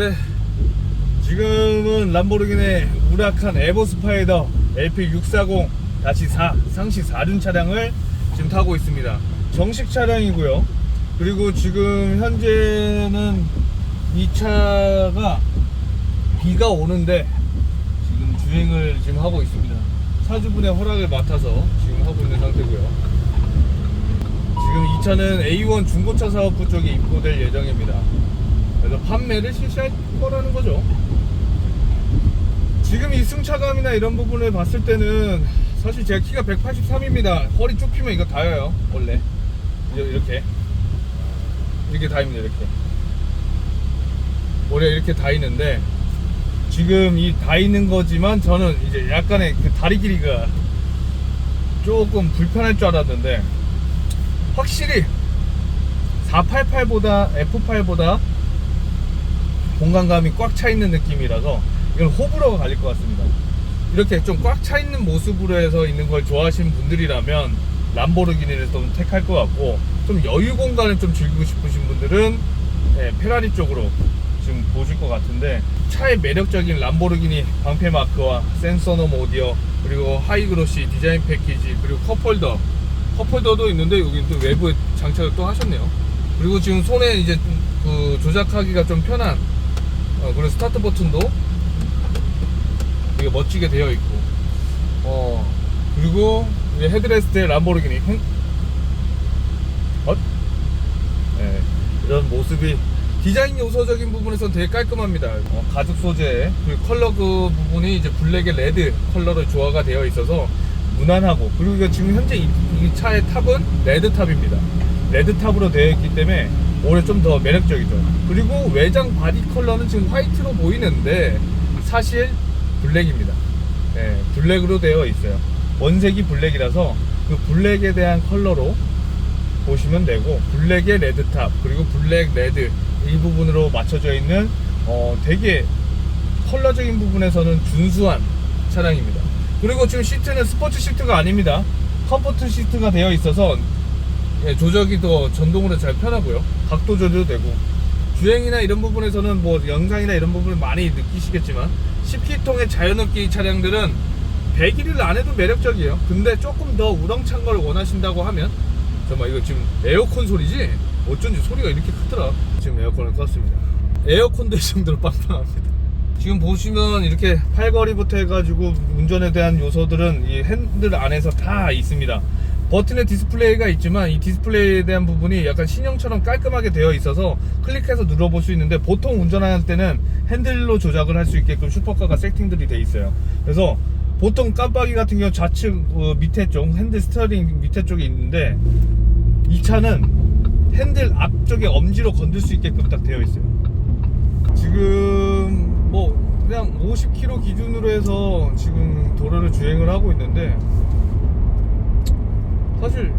네. 지금은 람보르기니 우라칸 에보 스파이더 LP640 다시 4 상시 4륜 차량을 지금 타고 있습니다. 정식 차량이고요. 그리고 지금 현재는 이 차가 비가 오는데 지금 주행을 지금 하고 있습니다. 차주분의 허락을 맡아서 지금 하고 있는 상태고요. 지금 이 차는 A1 중고차 사업부 쪽에 입고될 예정입니다. 그래서 판매를 실시할 거라는 거죠. 지금 이 승차감이나 이런 부분을 봤을 때는 사실 제 키가 183입니다. 허리 쭉 펴면 이거 닿아요. 원래 이렇게 이렇게 닿습니다. 이렇게 원래 이렇게 닿이는데 지금 이 닿이는 거지만 저는 이제 약간의 그 다리 길이가 조금 불편할 줄 알았는데 확실히 488보다 F8보다 공간감이 꽉 차 있는 느낌이라서 이건 호불호가 갈릴 것 같습니다. 이렇게 좀 꽉 차 있는 모습으로 해서 있는 걸 좋아하시는 분들이라면 람보르기니를 좀 택할 것 같고 좀 여유 공간을 좀 즐기고 싶으신 분들은 네, 페라리 쪽으로 지금 보실 것 같은데 차의 매력적인 람보르기니 방패 마크와 센서 놈 오디오 그리고 하이그로시 디자인 패키지 그리고 컵홀더 컵홀더도 있는데 여기 또 외부에 장착을 또 하셨네요 그리고 지금 손에 이제 그 조작하기가 좀 편한 어, 그리고 스타트 버튼도 되게 멋지게 되어 있고 어 그리고 헤드레스트에 람보르기니 행- 어? 네, 이런 모습이 디자인 요소적인 부분에선 되게 깔끔합니다. 어, 가죽 소재 그리고 컬러 그 부분이 이제 블랙에 레드 컬러로 조화가 되어 있어서 무난하고 그리고 지금 현재 이, 이 차의 탑은 레드 탑입니다. 레드 탑으로 되어 있기 때문에 오히려 좀더 매력적이죠. 그리고 외장 바디 컬러는 지금 화이트로 보이는데 사실 블랙입니다. 네, 블랙으로 되어 있어요. 원색이 블랙이라서 그 블랙에 대한 컬러로 보시면 되고 블랙의 레드탑 그리고 블랙 레드 이 부분으로 맞춰져 있는 어 되게 컬러적인 부분에서는 준수한 차량입니다 그리고 지금 시트는 스포츠 시트가 아닙니다 컴포트 시트가 되어 있어서 예, 조작이 더 전동으로 잘 편하고요 각도 조절도 되고. 주행이나 이런 부분에서는 뭐 영상이나 이런 부분을 많이 느끼시겠지만 10기통의 자연흡기 차량들은 배기를 안 해도 매력적이에요. 근데 조금 더 우렁찬 걸 원하신다고 하면 잠깐만 이거 지금 에어컨 소리지? 어쩐지 소리가 이렇게 크더라. 지금 에어컨을 껐습니다. 에어컨도 이 정도로 빵빵합니다. 지금 보시면 이렇게 팔걸이부터 해가지고 운전에 대한 요소들은 이 핸들 안에서 다 있습니다 버튼에 디스플레이가 있지만 이 디스플레이에 대한 부분이 약간 신형처럼 깔끔하게 되어 있어서 클릭해서 눌러볼 수 있는데 보통 운전할 때는 핸들로 조작을 할 수 있게끔 슈퍼카가 세팅들이 돼 있어요 그래서 보통 깜빡이 같은 경우 좌측 어, 밑에 쪽 핸들 스티어링 밑에 쪽에 있는데 이 차는 핸들 앞쪽에 엄지로 건들 수 있게끔 딱 되어 있어요. 지금 뭐 그냥 50km 기준으로 해서 지금 도로를 주행을 하고 있는데 사실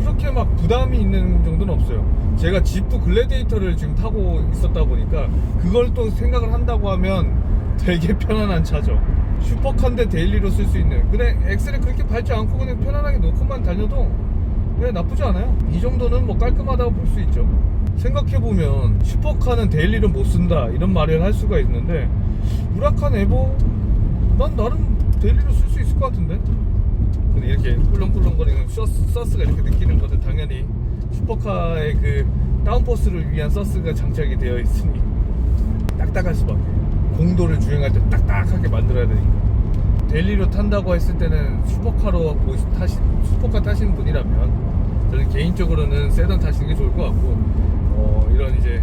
그렇게 막 부담이 있는 정도는 없어요. 제가 지프 글래디에이터를 지금 타고 있었다 보니까 그걸 또 생각을 한다고 하면 되게 편안한 차죠. 슈퍼카인데 데일리로 쓸 수 있는. 근데 엑셀을 그렇게 밟지 않고 그냥 편안하게 놓고만 다녀도 네, 나쁘지 않아요. 이 정도는 뭐 깔끔하다고 볼 수 있죠. 생각해보면 슈퍼카는 데일리로 못 쓴다 이런 말을 할 수가 있는데 우라칸 에보 난 나름 데일리로 쓸 수 있을 것 같은데 근데 이렇게 꿀렁꿀렁거리는 서스, 서스 가 이렇게 느끼는 것은 당연히 슈퍼카의 그 다운포스를 위한 서스가 장착이 되어 있으니 딱딱할 수밖에 공도를 주행할 때 딱딱하게 만들어야 되니까. 데일리로 탄다고 했을 때는 슈퍼카로 타시, 슈퍼카 타시는 분이라면 저는 개인적으로는 세단 타시는 게 좋을 것 같고 어, 이런 이제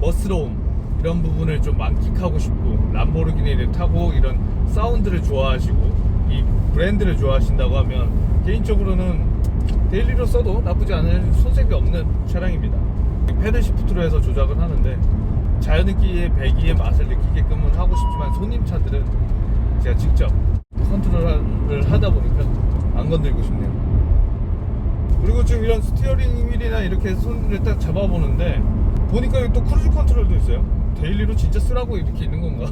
멋스러움 이런 부분을 좀 만끽하고 싶고 람보르기니를 타고 이런 사운드를 좋아하시고 이 브랜드를 좋아하신다고 하면 개인적으로는 데일리로 써도 나쁘지 않은 손색이 없는 차량입니다 패들 시프트로 해서 조작을 하는데 자연흡기의 배기의 맛을 느끼게끔은 하고 싶지만 손님 차들은 제가 직접 컨트롤을 하다 보니까 안 건들고 싶네요. 그리고 지금 이런 스티어링 휠이나 이렇게 손을 딱 잡아보는데 보니까 또 크루즈 컨트롤도 있어요. 데일리로 진짜 쓰라고 이렇게 있는 건가?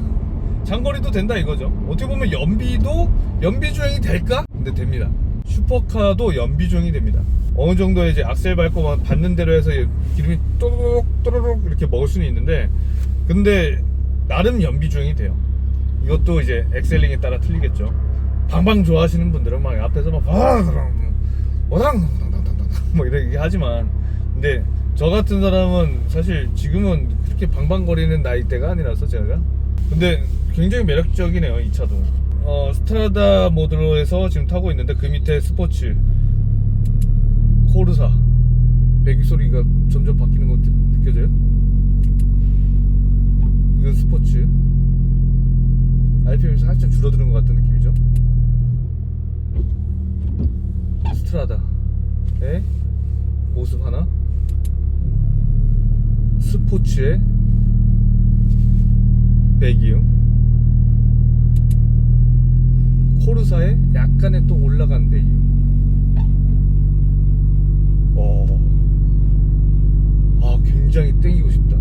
장거리도 된다 이거죠. 어떻게 보면 연비도 연비 주행이 될까? 근데 됩니다. 슈퍼카도 연비 주행이 됩니다. 어느 정도 이제 악셀 밟고 막 받는 대로 해서 기름이 또르륵 또르륵 이렇게 먹을 수는 있는데 근데 나름 연비 주행이 돼요. 이것도 이제 엑셀링에 따라 틀리겠죠. 방방 좋아하시는 분들은 막 앞에서 막 와당 뭐 이렇게 하지만 근데 저 같은 사람은 사실 지금은 그렇게 방방거리는 나이대가 아니라서 제가 근데 굉장히 매력적이네요 이 차도. 어, 스트라다 모드로 해서 지금 타고 있는데 그 밑에 스포츠. 코르사. 배기 소리가 점점 바뀌는 거 느- 느껴져요? 이건 스포츠. RPM이 살짝 줄어드는 것 같은 느낌이죠? 스트라다의 모습 하나? 스포츠의 배기음 코르사의 약간의 또 올라간 배기음 어. 아 굉장히 땡기고 싶다.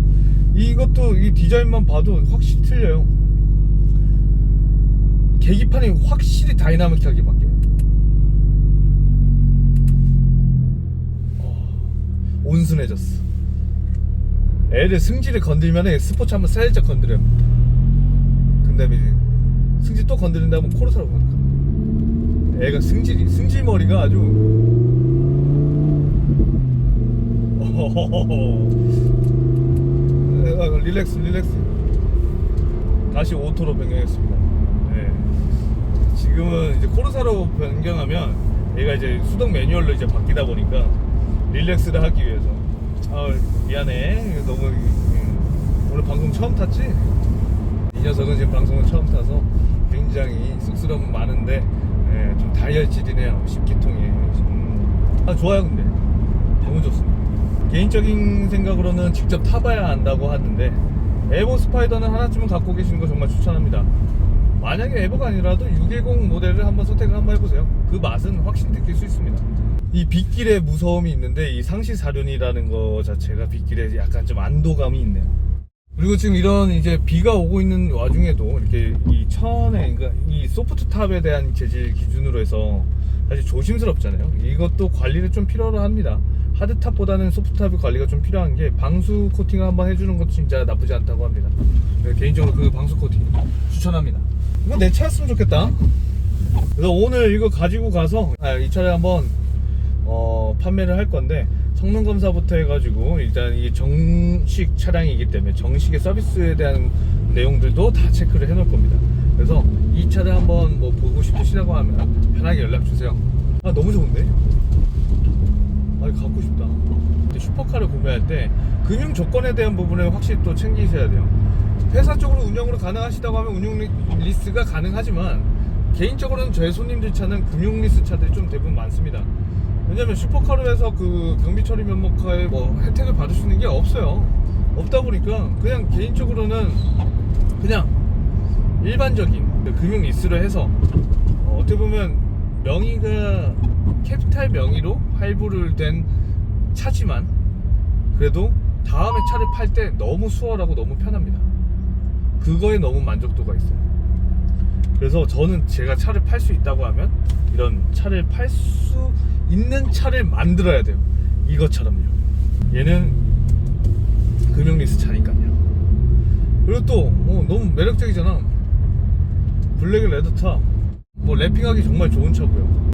이것도 이 디자인만 봐도 확실히 틀려요. 계기판이 확실히 다이나믹하게 바뀌어요. 어, 온순해졌어. 애들 승질을 건들면 스포츠 한번 살짝 건드려요. 그 다음에 승질 또 건드린다면 코르사로 가니까 애가 승질이 승질머리가 아주. 어, 릴렉스 릴렉스. 다시 오토로 변경했습니다. 네. 지금은 이제 코르사로 변경하면 얘가 이제 수동 매뉴얼로 이제 바뀌다 보니까 릴렉스를 하기 위해서. 아 미안해. 너무 음, 오늘 방송 처음 탔지? 이 녀석은 지금 방송을 처음 타서 굉장히 쑥스러움 많은데 다이얼질이네요. 10기통이 음. 아 좋아요 근데. 너무 좋습니다. 개인적인 생각으로는 직접 타봐야 안다고 하는데 에보 스파이더는 하나쯤은 갖고 계시는 거 정말 추천합니다. 만약에 에보가 아니라도 610 모델을 한번 선택을 한번 해보세요. 그 맛은 확실히 느낄 수 있습니다. 이 빗길에 무서움이 있는데 이 상시 사륜이라는 거 자체가 빗길에 약간 좀 안도감이 있네요 그리고 지금 이런 이제 비가 오고 있는 와중에도 이렇게 이 천에 그러니까 이 소프트 탑에 대한 재질 기준으로 해서 사실 조심스럽잖아요. 이것도 관리를 좀 필요로 합니다. 하드 탑보다는 소프트 탑의 관리가 좀 필요한 게 방수 코팅을 한번 해주는 것도 진짜 나쁘지 않다고 합니다. 네, 개인적으로 그 방수 코팅 추천합니다. 이거 내 차였으면 좋겠다. 그래서 오늘 이거 가지고 가서 아, 이 차를 한번 어, 판매를 할 건데 성능 검사부터 해가지고 일단 이 정식 차량이기 때문에 정식의 서비스에 대한 내용들도 다 체크를 해놓을 겁니다. 그래서 이 차를 한번 뭐 보고 싶으시다고 하면 편하게 연락 주세요. 아 너무 좋은데? 아 갖고 싶다. 근데 슈퍼카를 구매할 때 금융 조건에 대한 부분을 확실히 또 챙기셔야 돼요. 회사 쪽으로 운영으로 가능하시다고 하면 운용 리- 리스가 가능하지만 개인적으로는 저희 손님들 차는 금융 리스 차들이 좀 대부분 많습니다. 왜냐면 슈퍼카로 해서 그 경비 처리 면목화에 뭐 혜택을 받을 수 있는 게 없어요. 없다 보니까 그냥 개인적으로는 그냥 일반적인 그 금융 리스를 해서 어, 어떻게 보면 명의가 캐피탈 명의로 할부를 된 차지만 그래도 다음에 차를 팔 때 너무 수월하고 너무 편합니다. 그거에 너무 만족도가 있어요. 그래서 저는 제가 차를 팔 수 있다고 하면 이런 차를 팔 수 있는 차를 만들어야 돼요. 이것처럼요. 얘는 금융 리스 차니까요. 그리고 또 어, 너무 매력적이잖아. 블랙 레드탑. 뭐 랩핑하기 정말 좋은 차고요.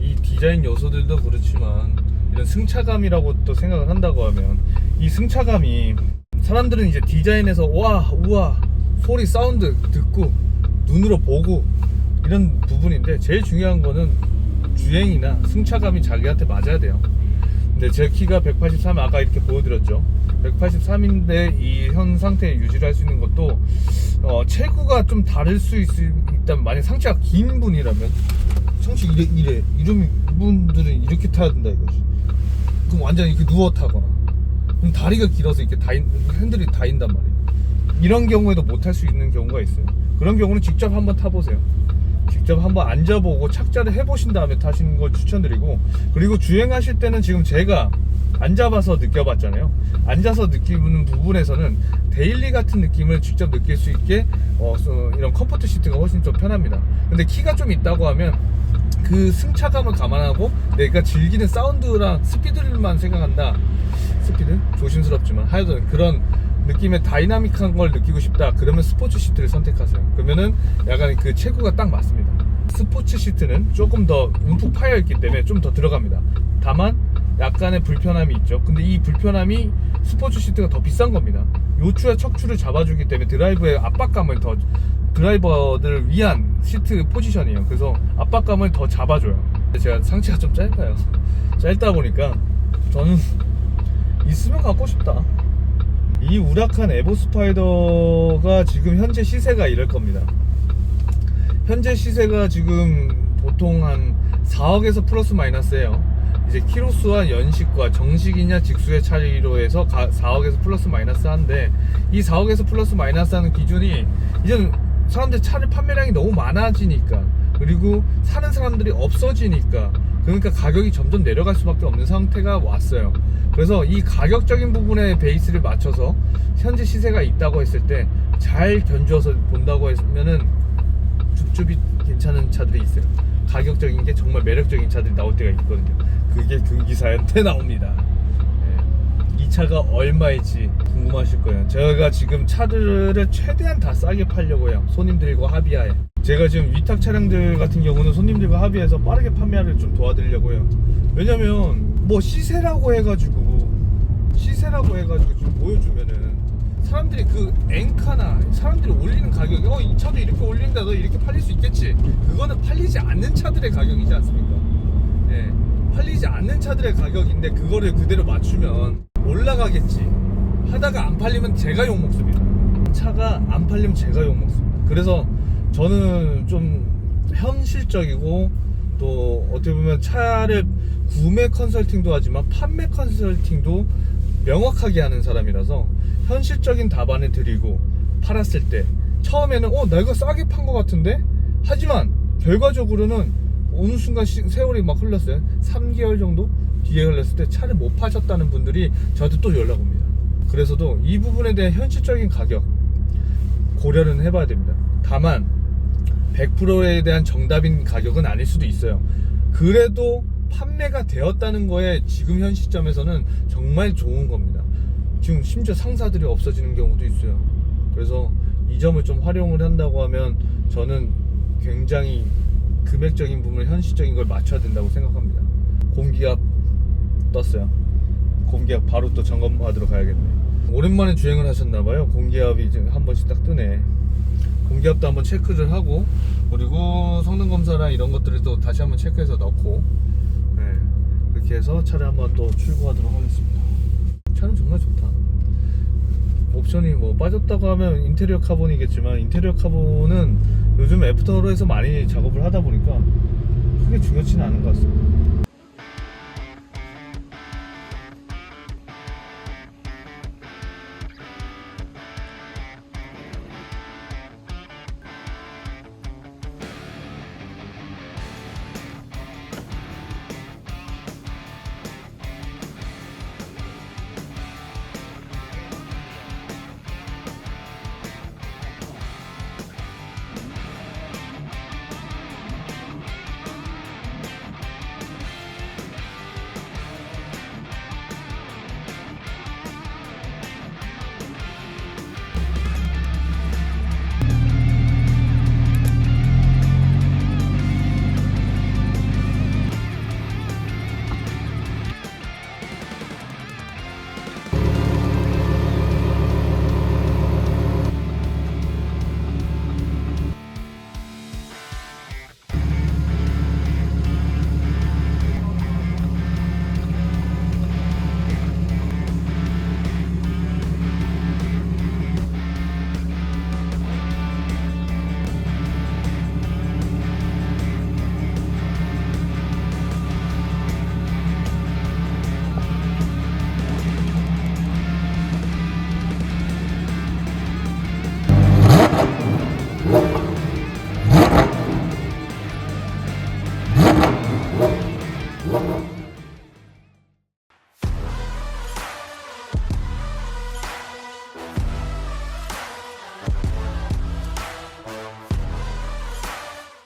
이 디자인 요소들도 그렇지만 이런 승차감이라고 또 생각을 한다고 하면 이 승차감이 사람들은 이제 디자인에서 와 우와 소리 사운드 듣고 눈으로 보고 이런 부분인데 제일 중요한 거는 주행이나 승차감이 자기한테 맞아야 돼요. 근데 제 키가 183 아까 이렇게 보여드렸죠. 183인데 이 현 상태에 유지를 할 수 있는 것도 어, 체구가 좀 다를 수 있, 있다면 만약 상체가 긴 분이라면 상체 이래 이래 이런 분들은 이렇게 타야 된다 이거지. 그럼 완전 이렇게 누워 타거나 그럼 다리가 길어서 이렇게 다인 핸들이 다인단 말이에요. 이런 경우에도 못 탈 수 있는 경우가 있어요. 그런 경우는 직접 한번 타보세요. 직접 한번 앉아보고 착자를 해보신 다음에 타시는 걸 추천드리고 그리고 주행하실 때는 지금 제가 앉아봐서 느껴봤잖아요. 앉아서 느끼는 부분에서는 데일리 같은 느낌을 직접 느낄 수 있게 어, 서- 이런 컴포트 시트가 훨씬 좀 편합니다. 근데 키가 좀 있다고 하면 그 승차감을 감안하고 내가 즐기는 사운드랑 스피드만 생각한다. 스피드? 조심스럽지만 하여튼 그런 느낌의 다이나믹한 걸 느끼고 싶다. 그러면 스포츠 시트를 선택하세요. 그러면은 약간 그 체구가 딱 맞습니다. 스포츠 시트는 조금 더 움푹 파여 있기 때문에 좀 더 들어갑니다. 다만 약간의 불편함이 있죠. 근데 이 불편함이 스포츠 시트가 더 비싼 겁니다. 요추와 척추를 잡아주기 때문에 드라이브의 압박감을 더 드라이버들을 위한 시트 포지션이에요. 그래서 압박감을 더 잡아줘요. 제가 상체가 좀 짧아요. 짧다 보니까 저는 있으면 갖고 싶다 이 우락한 에보 스파이더가 지금 현재 시세가 이럴 겁니다. 현재 시세가 지금 보통 한 4억에서 플러스 마이너스예요. 이제 키로수와 연식과 정식이냐 직수의 차이로 해서 4억에서 플러스 마이너스 한데 이 4억에서 플러스 마이너스 하는 기준이 이제는 사람들 차를 판매량이 너무 많아지니까 그리고 사는 사람들이 없어지니까 그러니까 가격이 점점 내려갈 수밖에 없는 상태가 왔어요. 그래서 이 가격적인 부분에 베이스를 맞춰서 현재 시세가 있다고 했을 때 잘 견주어서 본다고 했으면은 줍줍이 괜찮은 차들이 있어요. 가격적인 게 정말 매력적인 차들이 나올 때가 있거든요. 그게 금기사한테 나옵니다. 네. 이 차가 얼마일지 궁금하실 거예요. 제가 지금 차들을 최대한 다 싸게 팔려고 해요. 손님들과 합의하에. 제가 지금 위탁 차량들 같은 경우는 손님들과 합의해서 빠르게 판매를 좀 도와드리려고 해요. 왜냐면 뭐 시세라고 해가지고 시세라고 해가지고 좀 보여주면은 사람들이 그 엔카나 사람들이 올리는 가격이 어 이 차도 이렇게 올린다 너 이렇게 팔릴 수 있겠지? 그거는 팔리지 않는 차들의 가격이지 않습니까? 예 팔리지 않는 차들의 가격인데 그거를 그대로 맞추면 올라가겠지. 하다가 안 팔리면 제가 욕 먹습니다. 차가 안 팔리면 제가 욕 먹습니다. 그래서 저는 좀 현실적이고 또 어떻게 보면 차를 구매 컨설팅도 하지만 판매 컨설팅도 명확하게 하는 사람이라서 현실적인 답안을 드리고 팔았을 때 처음에는 어 내가 싸게 판 것 같은데? 하지만 결과적으로는 어느 순간 시- 세월이 막 흘렀어요. 3개월 정도 뒤에 흘렀을 때 차를 못 파셨다는 분들이 저한테 또 연락 옵니다. 그래서도 이 부분에 대한 현실적인 가격 고려는 해봐야 됩니다. 다만 100%에 대한 정답인 가격은 아닐 수도 있어요. 그래도 판매가 되었다는 거에 지금 현 시점에서는 정말 좋은 겁니다. 지금 심지어 상사들이 없어지는 경우도 있어요. 그래서 이 점을 좀 활용을 한다고 하면 저는 굉장히 금액적인 부분을 현실적인 걸 맞춰야 된다고 생각합니다. 공기압 떴어요. 공기압 바로 또 점검하도록 가야겠네. 오랜만에 주행을 하셨나봐요. 공기압이 이제 한 번씩 딱 뜨네. 공기압도 한번 체크를 하고 그리고 성능 검사랑 이런 것들을 또 다시 한번 체크해서 넣고 네, 그렇게 해서 차를 한번 또 출고하도록 하겠습니다. 차는 정말 좋다. 옵션이 뭐 빠졌다고 하면 인테리어 카본이겠지만 인테리어 카본은 요즘 애프터로에서 많이 작업을 하다 보니까 크게 중요치는 않은 것 같습니다.